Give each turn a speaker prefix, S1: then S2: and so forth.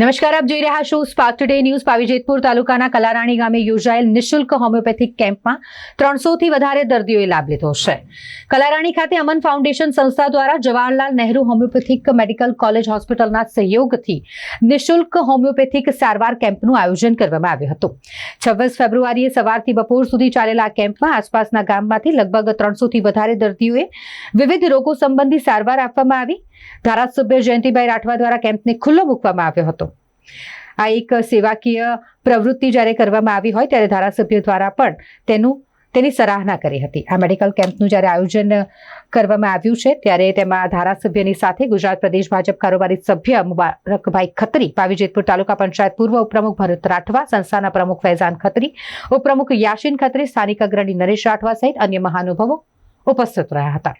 S1: નમસ્કાર, આપ જોઈ રહ્યા છો સ્પાર્ક ટુડે ન્યૂઝ પાવીજેતપુર તાલુકાના કલારાણી ગામે યોજાયેલ નિઃશુલ્ક હોમિયોપેથિક કેમ્પમાં ત્રણસોથી વધારે દર્દીઓએ લાભ લીધો છે. કલારાણી ખાતે અમન ફાઉન્ડેશન સંસ્થા દ્વારા Jawaharlal Nehru homeopathic medical college હોસ્પિટલના સહયોગથી નિશુલ્ક હોમિયોપેથિક સારવાર કેમ્પનું આયોજન કરવામાં આવ્યું હતું. છવ્વીસ ફેબ્રુઆરીએ સવારથી બપોર સુધી ચાલેલા આ કેમ્પમાં આસપાસના ગામમાંથી લગભગ ત્રણસોથી વધારે દર્દીઓએ વિવિધ રોગો સંબંધી સારવાર આપવામાં આવી. ધારાસભ્ય જયંતિભાઈ રાઠવા દ્વારા કેમ્પને ખુલ્લો મૂકવામાં આવ્યો હતો. આ એક સેવાકીય પ્રવૃત્તિ જ્યારે કરવામાં આવી હોય ત્યારે ધારાસભ્ય દ્વારા પણ તેનું, તેની સરાહના કરી હતી. આ મેડિકલ કેમ્પનું જ્યારે આયોજન કરવામાં આવ્યું છે, ત્યારે તેમાં ધારાસભ્યની સાથે ગુજરાત પ્રદેશ ભાજપ કારોબારી સભ્ય મુબારકભાઈ ખત્રી પાવીજેતપુર તાલુકા પંચાયત પૂર્વ ઉપપ્રમુખ ભરત રાઠવા, સંસ્થાના પ્રમુખ ફૈઝાન ખત્રી, ઉપપ્રમુખ યાશીન ખત્રી, સ્થાનિક અગ્રણી નરેશ રાઠવા સહિત અન્ય મહાનુભાવો ઉપસ્થિત રહ્યા હતા.